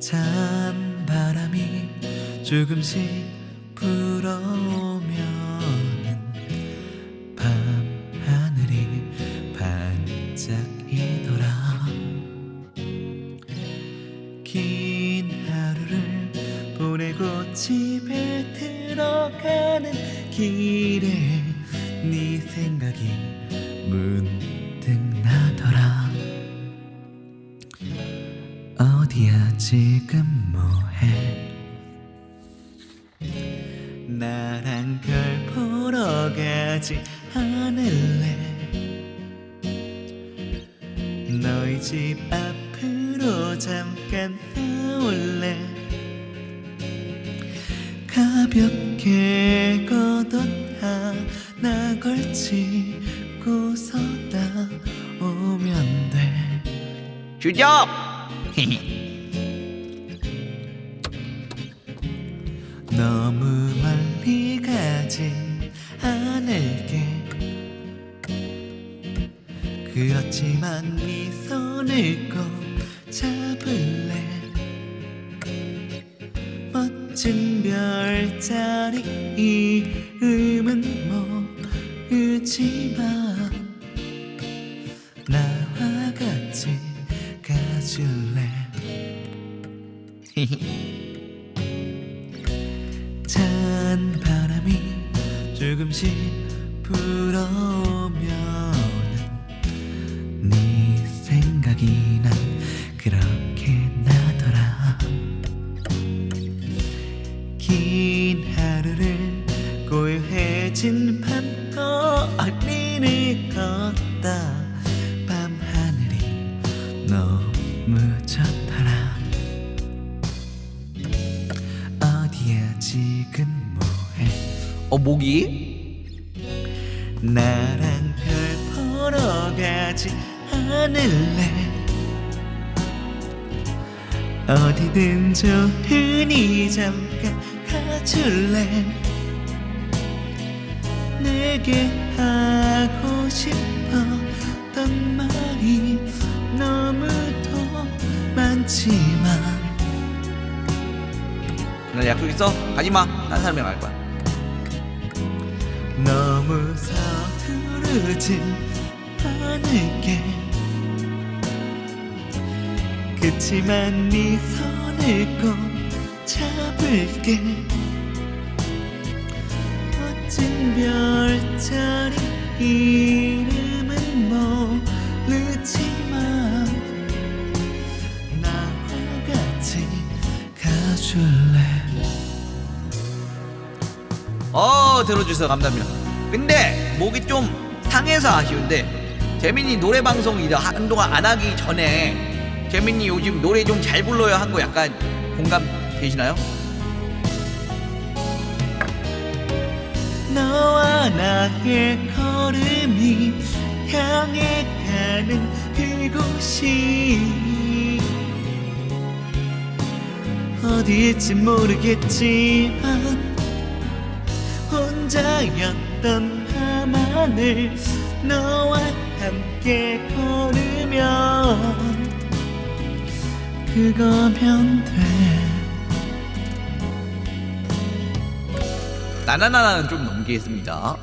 찬 바람이 조금씩 불어오면 밤 하늘이 반짝이더라. 긴 하루를 보내고 집에 들어가는 길에 네 생각이 문 어디야 지금 뭐해? 나랑 별 보러 가지 않을래? 너희 집 앞으로 잠깐 나올래? 가볍게 겉옷 하나 걸치고서 나오면 돼. 주접! 너무 멀리 가지 않을게. 그렇지만 네 손을 꼭 잡을래. 멋진 별자리 이름은 모르지만 찬 바람이 조금씩 불어오면 네 생각이 난 그렇게 나더라. 긴 하루를 고요해진 밤거리를 걷다 밤 하늘이 너무 좋 어디야 지금 뭐해? 어 모기? 나랑 별 보러 가지 않을래? 어디든 좋으니 잠깐 가줄래? 내게 하고 싶었던 말이 너무도 많지만 나 약속 있어? 가지마 딴 사람이랑 갈 거야. 너무 서두르진 않을게. 그치만 네 손을 꼭 잡을게. 멋진 별자리 이름은 모르지만 나와 같이 가줄래 어 들어주셔서 감사합니다 근데 목이 좀 상해서 아쉬운데 재민이 노래 방송 이제 한동안 안 하기 전에 재민이 요즘 노래 좀 잘 불러요 한 거 약간 공감 되시나요? 너와 나의 걸음이 향해 가는 그곳이 어디일지 모르겠지만 혼자였던 밤하늘 너와 함께 걸으면 그거면 돼 나나나나는 좀 넘기겠습니다